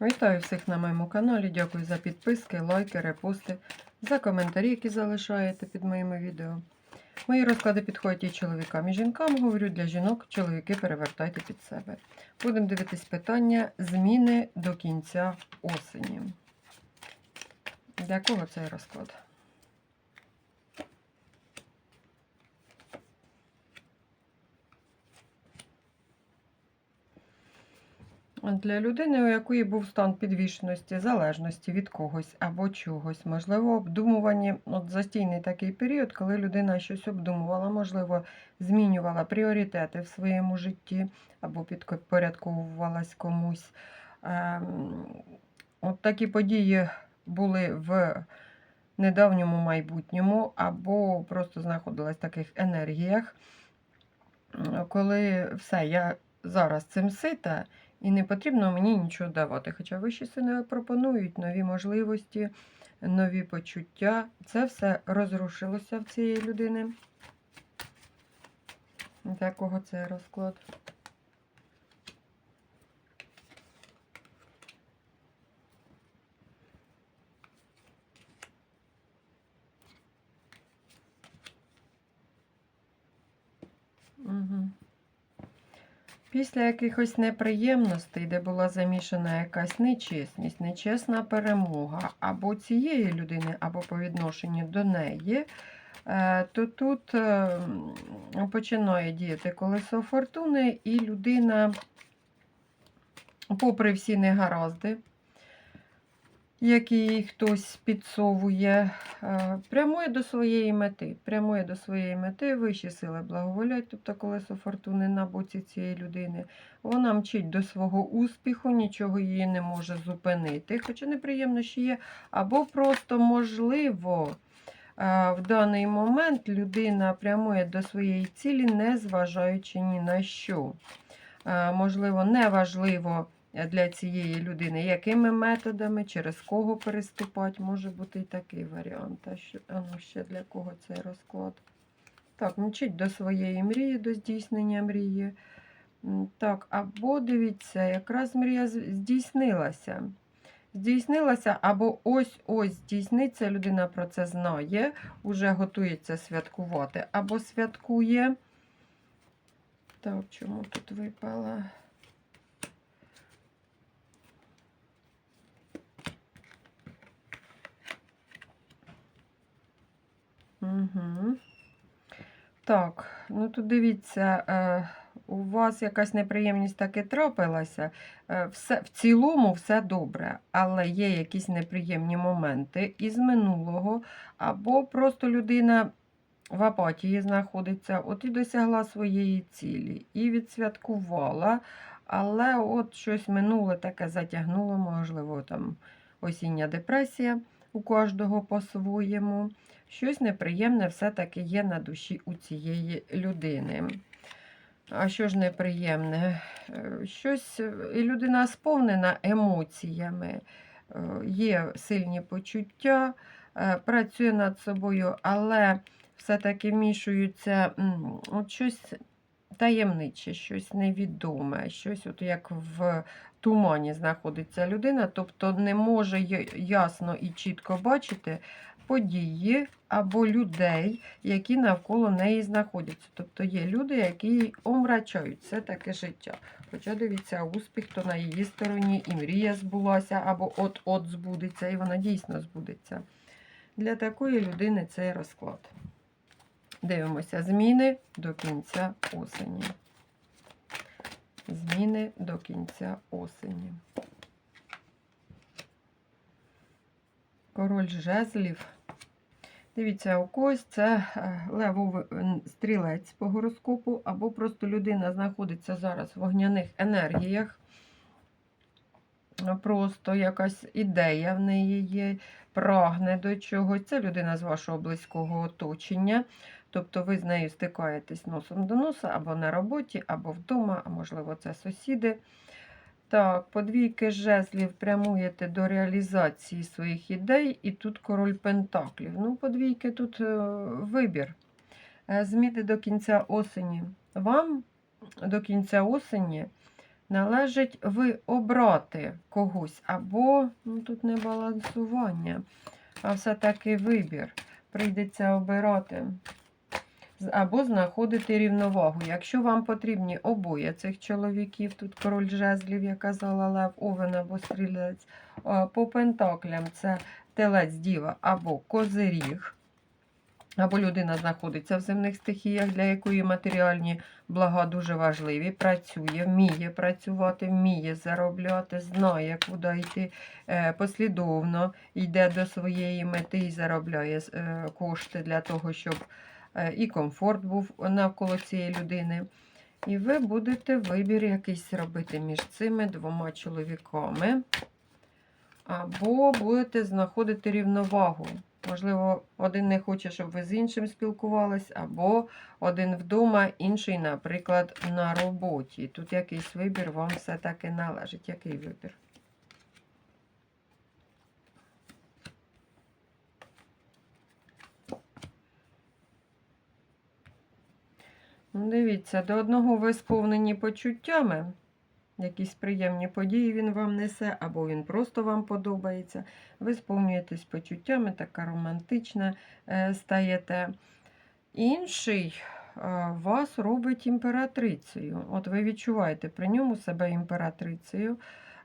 Вітаю всіх на моєму каналі. Дякую за підписки, лайки, репости, за коментарі, які залишаєте під моїми відео. Мої розклади підходять і чоловікам, і жінкам. Говорю для жінок, чоловіки перевертайте під себе. Будемо дивитись питання зміни до кінця осені. Для кого цей розклад? Для людини, у якої був стан підвішеності, залежності від когось або чогось, можливо, обдумувані, от застійний такий період, коли людина щось обдумувала, можливо, змінювала пріоритети в своєму житті або підпорядковувалась комусь. Ем, От такі події були в недавньому майбутньому, або просто знаходилась в таких енергіях, коли все, я зараз цим сита. І не потрібно мені нічого давати. Хоча вищі сини пропонують нові можливості, нові почуття. Це все розрушилося в цієї людини. Для кого це розклад? Угу. Після якихось неприємностей, де була замішана якась нечесність, нечесна перемога або цієї людини, або по відношенню до неї, е, то тут е, починає діяти колесо фортуни, і людина, попри всі негаразди, які їй хтось підсовує, е, прямує до своєї мети. Прямує до своєї мети, вищі сили благоволять, тобто колесо фортуни на боці цієї людини. Вона мчить до свого успіху, нічого її не може зупинити, хоча неприємно ще є, або просто можливо. е, В даний момент людина прямує до своєї цілі, не зважаючи ні на що. Е, Можливо, неважливо, для цієї людини, якими методами, через кого переступати, може бути і такий варіант. А ну, ще для кого цей розклад? Так, мчить до своєї мрії, до здійснення мрії. Так, або дивіться, якраз мрія здійснилася. Здійснилася, або ось-ось здійсниться, людина про це знає, уже готується святкувати, або святкує. Так, чому тут випала? Угу. Так, ну тут дивіться, е, у вас якась неприємність таки трапилася. Е, все, в цілому все добре, але є якісь неприємні моменти із минулого, або просто людина в апатії знаходиться, от і досягла своєї цілі, і відсвяткувала, але от щось минуле таке затягнуло, можливо, там осіння депресія у кожного по-своєму. Щось неприємне все-таки є на душі у цієї людини. А що ж неприємне? Е, Щось е, людина сповнена емоціями, е, є сильні почуття, працює над собою, але все-таки вмішуються м, от щось таємниче, щось невідоме, щось от як в тумані знаходиться людина, тобто не може ясно і чітко бачити події або людей, які навколо неї знаходяться. Тобто є люди, які омрачають це таке життя. Хоча дивіться, успіх то на її стороні, і мрія збулася, або от-от збудеться, і вона дійсно збудеться. Для такої людини цей розклад. Дивимося зміни до кінця осені. Зміни до кінця осені. Король жезлів. Дивіться, у когось це е, левовий стрілець по гороскопу, або просто людина знаходиться зараз в вогняних енергіях. Просто якась ідея в неї є, прагне до чогось. Це людина з вашого близького оточення. Тобто ви з нею стикаєтесь носом до носа або на роботі, або вдома, а можливо, це сусіди. Так, подвійки жезлів прямуєте до реалізації своїх ідей, і тут король пентаклів. Ну, подвійки тут е, вибір. Е, Зміни до кінця осені. Вам до кінця осені належить ви обрати когось, або ну, тут не балансування, а все-таки вибір. Прийдеться обирати. Або знаходити рівновагу. Якщо вам потрібні обоє цих чоловіків, тут король жезлів, як казала Лев, Овен або стрілець, по пентаклям це телець діва або козиріг, або людина знаходиться в земних стихіях, для якої матеріальні блага дуже важливі, працює, вміє працювати, вміє заробляти, знає, куди йти е, послідовно, йде до своєї мети і заробляє е, кошти для того, щоб е, і комфорт був навколо цієї людини. І ви будете вибір якийсь робити між цими двома чоловіками. Або будете знаходити рівновагу. Можливо, один не хоче, щоб ви з іншим спілкувались, або один вдома, інший, наприклад, на роботі. Тут якийсь вибір вам все-таки належить. Який вибір? Ну, Дивіться, до одного ви сповнені почуттями. Якісь приємні події він вам несе, або він просто вам подобається. Ви сповнюєтесь почуттями, така романтична е, стаєте. Інший е, вас робить імператрицею. От ви відчуваєте при ньому себе імператрицею.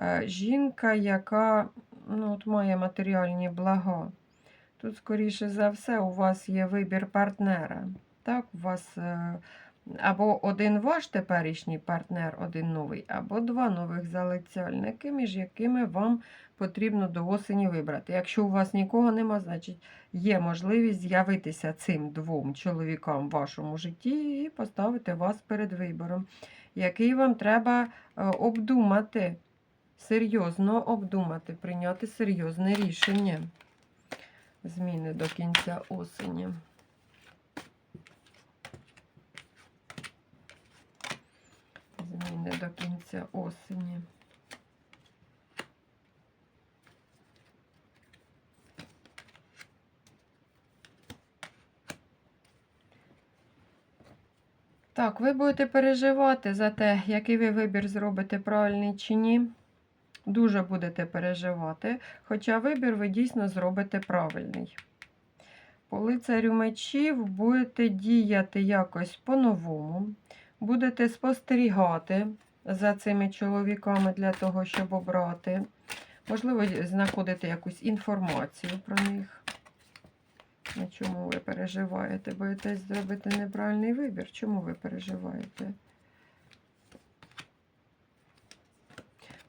Е, Жінка, яка ну, от має матеріальні блага. Тут, скоріше за все, у вас є вибір партнера. Так, у вас або один ваш теперішній партнер, один новий, або два нових залицяльники, між якими вам потрібно до осені вибрати. Якщо у вас нікого нема, значить є можливість з'явитися цим двом чоловікам в вашому житті і поставити вас перед вибором, який вам треба е, обдумати, серйозно обдумати, прийняти серйозне рішення. Зміни до кінця осені. Зміни до кінця осені. Так, ви будете переживати за те, який ви вибір зробите правильний чи ні. Дуже будете переживати, хоча вибір ви дійсно зробите правильний. По лицарю мечів будете діяти якось по-новому, будете спостерігати за цими чоловіками для того, щоб обрати. Можливо, знаходити якусь інформацію про них. На чому ви переживаєте? Боїтесь зробити неправильний вибір? Чому ви переживаєте?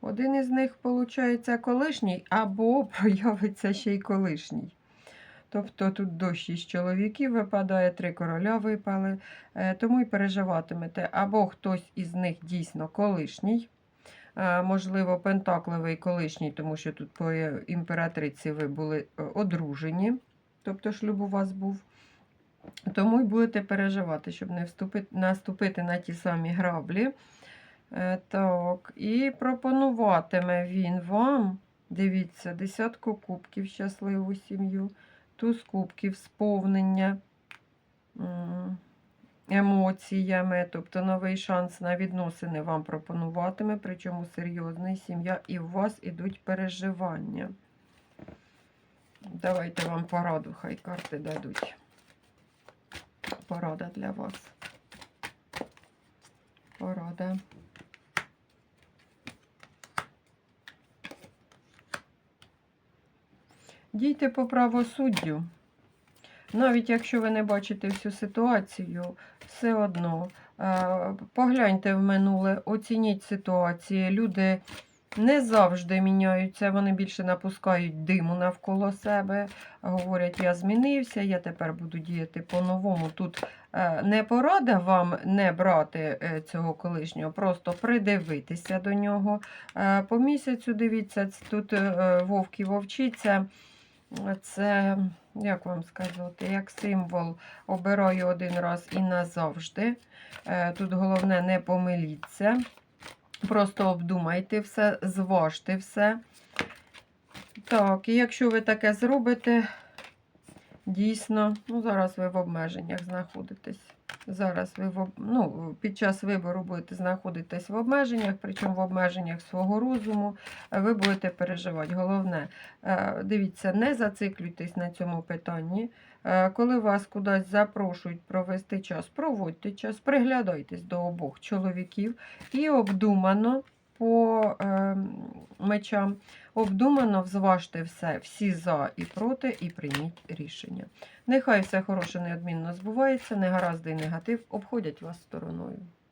Один із них, виходить, колишній, або проявиться ще й колишній. Тобто тут дощ із чоловіків випадає, три короля випали, е, тому і переживатимете. Або хтось із них дійсно колишній, е, можливо, пентакливий колишній, тому що тут по імператриці ви були е, одружені, тобто шлюб у вас був. Тому й будете переживати, щоб не вступити, наступити на ті самі граблі. Так, і пропонуватиме він вам, дивіться, десятку кубків щасливу сім'ю, туз кубків сповнення емоціями, тобто новий шанс на відносини вам пропонуватиме, причому серйозний сім'я, і у вас ідуть переживання. Давайте вам пораду, хай карти дадуть. Порада для вас. Порада. Дійте по правосуддю. Навіть якщо ви не бачите всю ситуацію, все одно е, погляньте в минуле, оцініть ситуації. Люди не завжди міняються, вони більше напускають диму навколо себе, говорять, я змінився, я тепер буду діяти по-новому. Тут е, не порада вам не брати е, цього колишнього, просто придивитися до нього. По місяцю дивіться, тут вовк і вовчиця. Це, як вам сказати, як символ обираю один раз і назавжди. Е, Тут головне не помиліться. Просто обдумайте все, зважте все. Так, і якщо ви таке зробите, дійсно, ну зараз ви в обмеженнях знаходитесь. Зараз ви в, ну, під час вибору будете знаходитись в обмеженнях, причому в обмеженнях свого розуму. Е, Ви будете переживати. Головне, е, дивіться, не зациклюйтесь на цьому питанні. Е, Коли вас кудись запрошують провести час, проводьте час, приглядайтесь до обох чоловіків і обдумано по е, мечам, обдумано взважте все, всі за і проти, і прийміть рішення. Нехай все хороше неодмінно збувається, негаразди і негатив обходять вас стороною.